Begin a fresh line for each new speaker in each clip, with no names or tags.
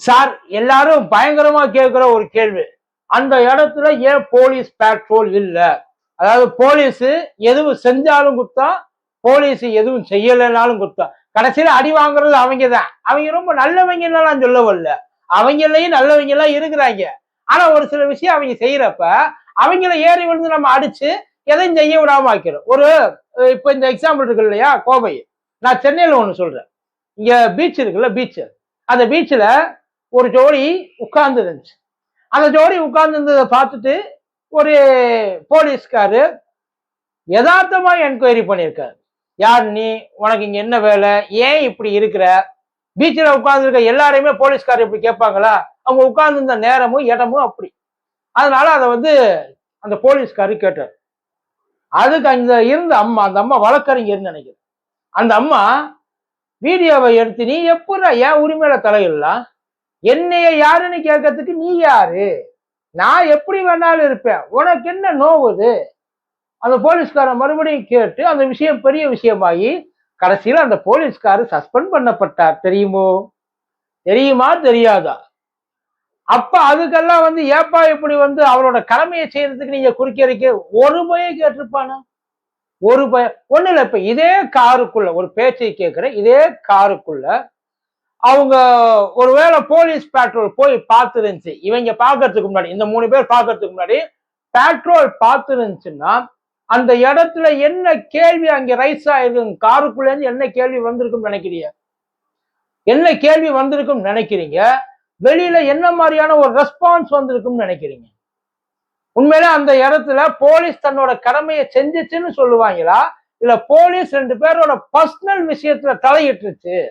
Sir எல்லாரும் பயங்கரமா கேட்கிற ஒரு கேள்வி. அந்த இடத்துல ஏன் போலீஸ் பேட்ரோல் இல்லை? அதாவது போலீஸ் எதுவும் செஞ்சாலும் குத்தம் போலீஸ் எதுவும் செய்யலைனாலும் குத்தம் கடைசியில அடி வாங்குறது அவங்க தான் அவங்க ரொம்ப நல்லவங்க நான் சொல்ல வரல அவங்களையும் நல்லவங்க எல்லாம் இருக்கிறாங்க. ஆனா ஒரு சில விஷயம் அவங்க செய்யறப்ப அவங்கள ஏறி விழுந்து நம்ம அடிச்சு எதையும் செய்ய விடாம ஆக்கிறோம் ஒரு இப்போ இப்ப இந்த எக்ஸாம்பிள் இருக்கு இல்லையா கோவை. நான் சென்னையில ஒன்று சொல்றேன். இங்க பீச் இருக்குல்ல பீச் அந்த பீச்சில் ஒரு ஜோடி உட்கார்ந்து இருந்துச்சு அந்த ஜோடி உட்கார்ந்துருந்ததை பார்த்துட்டு ஒரு போலீஸ்காரு யதார்த்தமா என்கொயரி பண்ணியிருக்காரு. யார் நீ? உனக்கு இங்க என்ன வேலை? ஏன் இப்படி இருக்கிற? பீச்சில் உட்கார்ந்துருக்க எல்லாரையுமே போலீஸ்கார் இப்படி கேட்பாங்களா? அவங்க உட்கார்ந்துருந்த நேரமும் இடமும் அப்படி. அதனால அதை வந்து அந்த போலீஸ்காரு கேட்டார். அதுக்கு அந்த இருந்த அம்மா அந்த அம்மா வழக்கறிஞர்னு நினைக்கிறேன். அந்த அம்மா வீடியோவை எடுத்து நீ எப்படா ஏன் உரிமையில தலையிடலாம்? என்னைய யாருன்னு கேட்கறதுக்கு நீ யாரு? நான் எப்படி வேணாலும் இருப்பேன். உனக்கு என்ன நோவுது? அந்த போலீஸ்காரன் மறுபடியும் கேட்டு அந்த விஷயம் பெரிய விஷயமாகி கடைசியில் அந்த போலீஸ்காரர் சஸ்பெண்ட் பண்ணப்பட்டார். தெரியுமோ? தெரியுமா? தெரியாதா? அப்ப அதுக்கெல்லாம் வந்து ஏப்பா இப்படி வந்து அவரோட கடமையை செய்யறதுக்கு நீங்க குறுக்கிறைக்க ஒரு பய கேட்டிருப்பானா? ஒரு பய ஒண்ணு இல்லை இப்ப இதே காருக்குள்ள ஒரு பேச்சை கேட்கிற இதே காருக்குள்ள அவங்க ஒருவேளை போலீஸ் பேட்ரோல் போய் பார்த்துருந்துச்சு. இவங்க பார்க்கறதுக்கு முன்னாடி இந்த மூணு பேர் பார்க்கறதுக்கு முன்னாடி பேட்ரோல் பார்த்துருந்துச்சுன்னா அந்த இடத்துல என்ன கேள்வி அங்க ரைஸ் ஆயிருக்கு காருக்குள்ள இருந்து என்ன கேள்வி வந்திருக்கும் நினைக்கிறீங்க? என்ன கேள்வி வந்திருக்கும் நினைக்கிறீங்க? வெளியில என்ன மாதிரியான ஒரு ரெஸ்பான்ஸ் வந்திருக்கும் நினைக்கிறீங்க? உண்மையிலே அந்த இடத்துல போலீஸ் தன்னோட கடமையை செஞ்சிச்சுன்னு சொல்லுவாங்களா? இல்ல போலீஸ் ரெண்டு பேரோட பர்சனல் விஷயத்துல தலையிட்டுருச்சு?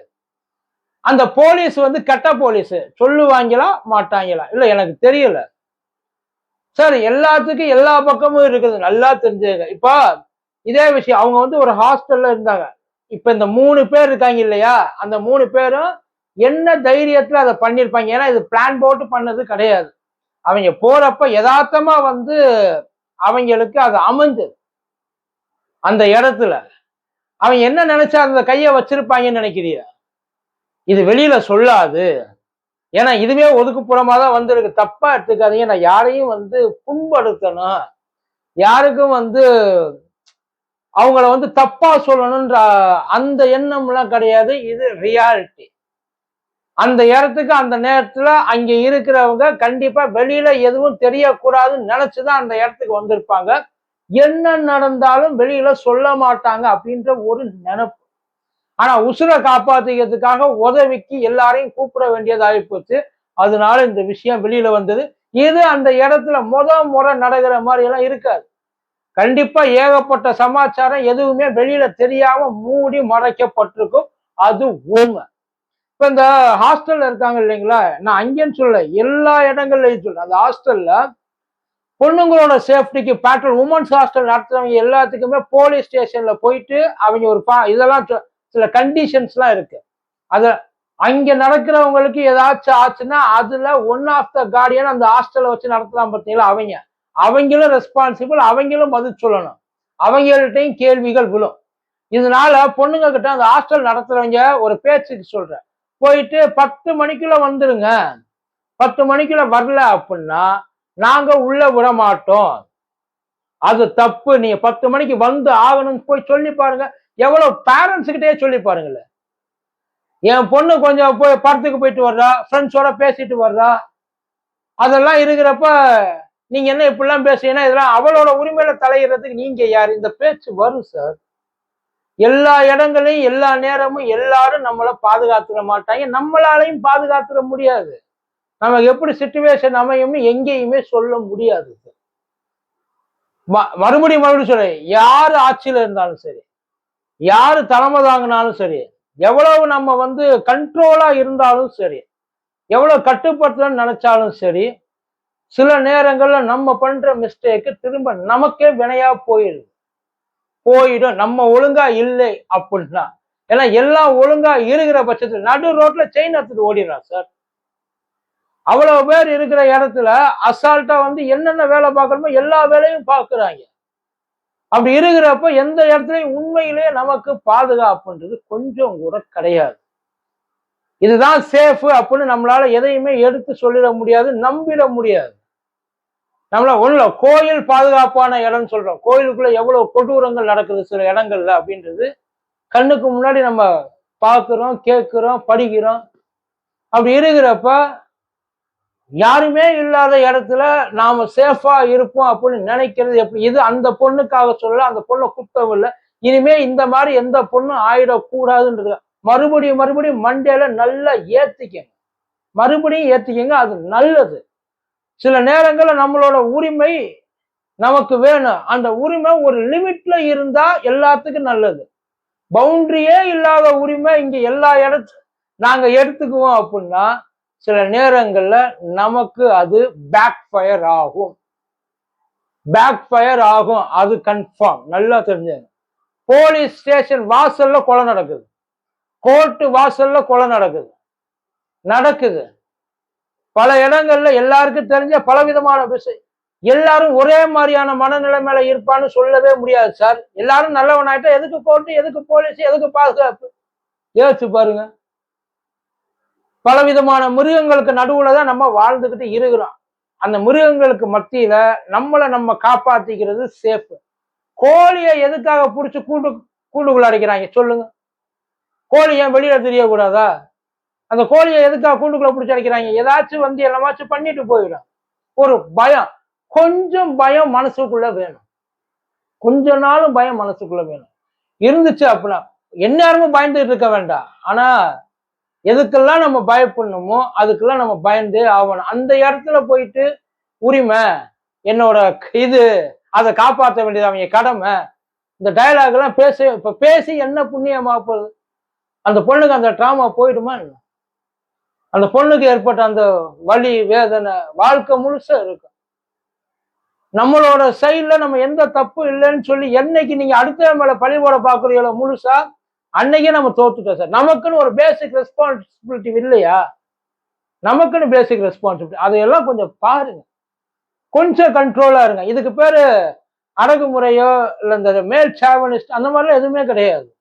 அந்த போலீஸ் வந்து கெட்ட போலீஸ். சொல்லுவாங்களா மாட்டாங்களா? இல்ல எனக்கு தெரியல. சார் எல்லாத்துக்கும் எல்லா பக்கமும் இருக்குது. நல்லா தெரிஞ்சுங்க இப்போ இதே விஷயம் அவங்க வந்து ஒரு ஹாஸ்டல்ல இருந்தாங்க. இப்ப இந்த மூணு பேர் இருக்காங்க இல்லையா? அந்த மூணு பேரும் என்ன தைரியத்துல அதை பண்ணியிருப்பாங்க ஏன்னா இது பிளான் போட்டு பண்ணது கிடையாது. அவங்க போறப்ப யதார்த்தமா வந்து அவங்களுக்கு அது அமைஞ்சது அந்த இடத்துல. அவன் என்ன நினைச்சா அந்த கையை வச்சிருப்பாங்கன்னு நினைக்கிறீங்க? இது வெளியில சொல்லாது. ஏன்னா இதுவே ஒதுக்குப்புறமா தான் வந்திருக்கு. தப்பா எடுத்துக்காதீங்க. நான் யாரையும் வந்து புண்படுத்தணும். யாருக்கும் வந்து அவங்கள வந்து தப்பா சொல்லணும்ன்ற அந்த எண்ணம்லாம் கிடையாது. இது ரியாலிட்டி அந்த இடத்துக்கு அந்த நேரத்துல அங்க இருக்கிறவங்க கண்டிப்பா வெளியில எதுவும் தெரியக்கூடாதுன்னு நினைச்சுதான் அந்த இடத்துக்கு வந்திருப்பாங்க. என்ன நடந்தாலும் வெளியில சொல்ல மாட்டாங்க அப்படின்ற ஒரு நினைப்பு. ஆனா உசுரை காப்பாத்திக்கிறதுக்காக உதவிக்கு எல்லாரையும் கூப்பிட வேண்டியதாகி போச்சு. அதனால இந்த விஷயம் வெளியில வந்தது. இது அந்த இடத்துல முத முறை நடக்கிற மாதிரி எல்லாம் இருக்காது. கண்டிப்பா ஏகப்பட்ட சமாச்சாரம் எதுவுமே வெளியில தெரியாம மூடி மறைக்கப்பட்டிருக்கும். அது உண்மை. இப்ப இந்த ஹாஸ்டல்ல இருக்காங்க இல்லைங்களா? நான் அங்கேன்னு சொல்ல எல்லா இடங்கள்லையும் சொல்ல அந்த ஹாஸ்டல்ல பொண்ணுங்களோட சேஃப்டிக்கு பேட்ரோல் உமன்ஸ் ஹாஸ்டல் நடத்துறவங்க எல்லாத்துக்குமே போலீஸ் ஸ்டேஷன்ல போயிட்டு அவங்க ஒரு பா இதெல்லாம் சில கண்டிஷன்ஸ்லாம் இருக்கு. அது அங்க நடக்கிறவங்களுக்கு ஏதாச்சும் ஆச்சுன்னா அதுல ஒன் ஆஃப் த கார்டியன் அந்த ஹாஸ்டலை வச்சு நடத்தலாம் பார்த்தீங்களா அவங்க? அவங்களும் ரெஸ்பான்சிபிள் அவங்களும் பதில் சொல்லணும். அவங்கள்ட்டையும் கேள்விகள் விழும். இதனால பொண்ணுங்க கிட்ட அந்த ஹாஸ்டல் நடத்துறவங்க ஒரு பேச்சுக்கு சொல்றேன். போயிட்டு பத்து மணிக்குள்ள வந்துருங்க. பத்து மணிக்குள்ள வரல அப்படின்னா நாங்க உள்ள விட மாட்டோம். அது தப்பு. நீங்க பத்து மணிக்கு வந்து ஆகணும்னு போய் சொல்லி பாருங்க. எவ்வளவு பேரண்ட்ஸ் கிட்டே சொல்லி பாருங்களேன். என் பொண்ணு கொஞ்சம் போய் படத்துக்கு போயிட்டு வர்றா ஃப்ரெண்ட்ஸோட பேசிட்டு வர்றா. அதெல்லாம் இருக்கிறப்ப நீங்க என்ன இப்படிலாம் பேசுறீங்கன்னா இதெல்லாம் அவளோட உரிமையில தலையிடுறதுக்கு நீங்க யார்? இந்த பேச்சு வரும் சார் எல்லா இடங்களையும் எல்லா நேரமும் எல்லாரும் நம்மளை பாதுகாத்துட மாட்டாங்க. நம்மளாலையும் பாதுகாத்துட முடியாது. நமக்கு எப்படி சுச்சுவேஷன் அமையும்னு எங்கேயுமே சொல்ல முடியாது ம- மறுபடியும் மறுபடியும் சொல்றேன். யார் ஆட்சியில இருந்தாலும் சரி யாரு தலைமை தாங்கினாலும் சரி எவ்வளவு நம்ம வந்து கண்ட்ரோலா இருந்தாலும் சரி எவ்வளவு கட்டுப்படுத்தணும்னு நினைச்சாலும் சரி சில நேரங்கள்ல நம்ம பண்ற மிஸ்டேக்கு திரும்ப நமக்கே வினையா போயிடுது. போயிடும். நம்ம ஒழுங்கா இல்லை அப்படின்னா. ஏன்னா எல்லாம் ஒழுங்கா இருக்கிற பட்சத்துல நடு ரோட்ல செயின் எடுத்துட்டு ஓடிடுறான் சார் அவ்வளவு பேர் இருக்கிற இடத்துல அசால்ட்டா வந்து என்னென்ன வேலை பார்க்கணுமோ எல்லா வேலையும் பார்க்குறாங்க. அப்படி இருக்கிறப்ப எந்த இடத்துலையும் உண்மையிலேயே நமக்கு பாதுகாப்புன்றது கொஞ்சம் கூட கிடையாது. இதுதான் சேஃப் அப்படின்னு நம்மளால எதையுமே எடுத்து சொல்லிட முடியாது நம்பிட முடியாது. நம்மள ஒண்ணுல கோயில் பாதுகாப்பான இடம்னு சொல்றோம். கோயிலுக்குள்ள எவ்வளவு கொடூரங்கள் நடக்குது சில இடங்கள்ல அப்படின்றது கண்ணுக்கு முன்னாடி நம்ம பார்க்கிறோம் கேட்கிறோம் படிக்கிறோம். அப்படி இருக்கிறப்ப யாருமே இல்லாத இடத்துல நாம சேஃபா இருப்போம் அப்படின்னு நினைக்கிறது எப்படி? இது அந்த பொண்ணுக்காக சொல்ல அந்த பொண்ணை குத்தம் இல்லை. இனிமே இந்த மாதிரி எந்த பொண்ணும் ஆயிடக்கூடாதுன்றது மறுபடியும் மறுபடியும் மண்டேல நல்லா ஏத்திக்கங்க. மறுபடியும் ஏத்திக்கங்க அது நல்லது. சில நேரங்கள்ல நம்மளோட உரிமை நமக்கு வேணும். அந்த உரிமை ஒரு லிமிட்ல இருந்தா எல்லாத்துக்கும் நல்லது. பவுண்டரியே இல்லாத உரிமை இங்க எல்லா இடத்து நாங்க எடுத்துக்குவோம் அப்படின்னா சில நேரங்கள்ல நமக்கு அது பேக் ஃபயர் ஆகும். பேக் ஃபயர் ஆகும். அது கன்ஃபார்ம் நல்லா தெரிஞ்சது போலீஸ் ஸ்டேஷன் வாசல்ல கொலை நடக்குது. கோர்ட்டு வாசல்ல கொலை நடக்குது. நடக்குது. பல இடங்கள்ல எல்லாருக்கும் தெரிஞ்ச பலவிதமான விஷயம் எல்லாரும் ஒரே மாதிரியான மனநிலைமையில இருப்பான்னு சொல்லவே முடியாது சார் எல்லாரும் நல்லவனாயிட்டா எதுக்கு கோர்ட்டு எதுக்கு போலீஸ் எதுக்கு பாதுகாப்பு? யோசிச்சு பாருங்க. பலவிதமான மிருகங்களுக்கு நடுவுல தான் நம்ம வாழ்ந்துகிட்டு இருக்கிறோம். அந்த மிருகங்களுக்கு மத்தியில நம்மளை நம்ம காப்பாத்திக்கிறது சேஃப் கோழியை எதுக்காக பிடிச்சி கூண்டு கூண்டுக்குள்ள அடைக்கிறாங்க? சொல்லுங்க. கோழி ஏன் வெளியில தெரியக்கூடாதா? அந்த கோழியை எதுக்காக கூண்டுக்குள்ள பிடிச்சி அடைக்கிறாங்க? ஏதாச்சும் வந்து எல்லாமாச்சும் பண்ணிட்டு போயிடும். ஒரு பயம். கொஞ்சம் பயம் மனசுக்குள்ள வேணும். கொஞ்ச நாளும் பயம் மனசுக்குள்ள வேணும். இருந்துச்சு அப்படின்னா எந்நேரமும் பயந்துட்டு இருக்க வேண்டாம். ஆனா எதுக்கெல்லாம் நம்ம பயப்படணுமோ அதுக்கெல்லாம் நம்ம பயந்தே ஆகணும். அந்த இடத்துல போயிட்டு உரிமை என்னோட இது அதை காப்பாற்ற வேண்டியது அவங்க கடமை. இந்த டயலாக் எல்லாம் பேச இப்ப பேசி என்ன புண்ணியமா போகுது? அந்த பொண்ணுக்கு அந்த ட்ராமா போயிடுமா இல்லை அந்த பொண்ணுக்கு ஏற்பட்ட அந்த வலி வேதனை வாழ்க்கை முழுசா இருக்கும். நம்மளோட சைட்ல நம்ம எந்த தப்பு இல்லைன்னு சொல்லி என்னைக்கு நீங்க அடுத்த மேல பழி போட பாக்குறீங்களோ முழுசா அன்னைக்கே நம்ம தோத்துட்டோம் சார். நமக்குன்னு ஒரு பேசிக் ரெஸ்பான்சிபிலிட்டி இல்லையா? நமக்குன்னு பேசிக் ரெஸ்பான்சிபிலிட்டி அதையெல்லாம் கொஞ்சம் பாருங்க. கொஞ்சம் கண்ட்ரோலா இருங்க. இதுக்கு பேரு அடகுமுறையோ இல்லை இந்த மேல் சாவனிஸ்ட் அந்த மாதிரிலாம் எதுவுமே கிடையாது.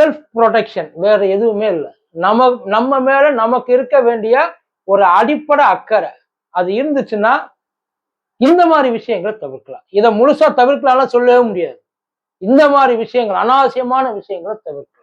செல்ஃப் ப்ரொடெக்ஷன் வேற எதுவுமே இல்லை. நம்ம நம்ம மேல நமக்கு இருக்க வேண்டிய ஒரு அடிப்படை அக்கறை. அது இருந்துச்சுன்னா இந்த மாதிரி விஷயங்களை தவிர்க்கலாம். இதை முழுசா தவிர்க்கலாம்லாம் சொல்லவே முடியாது. இந்த மாதிரி விஷயங்கள் அனாவசியமான விஷயங்களை தவிர்க்கும்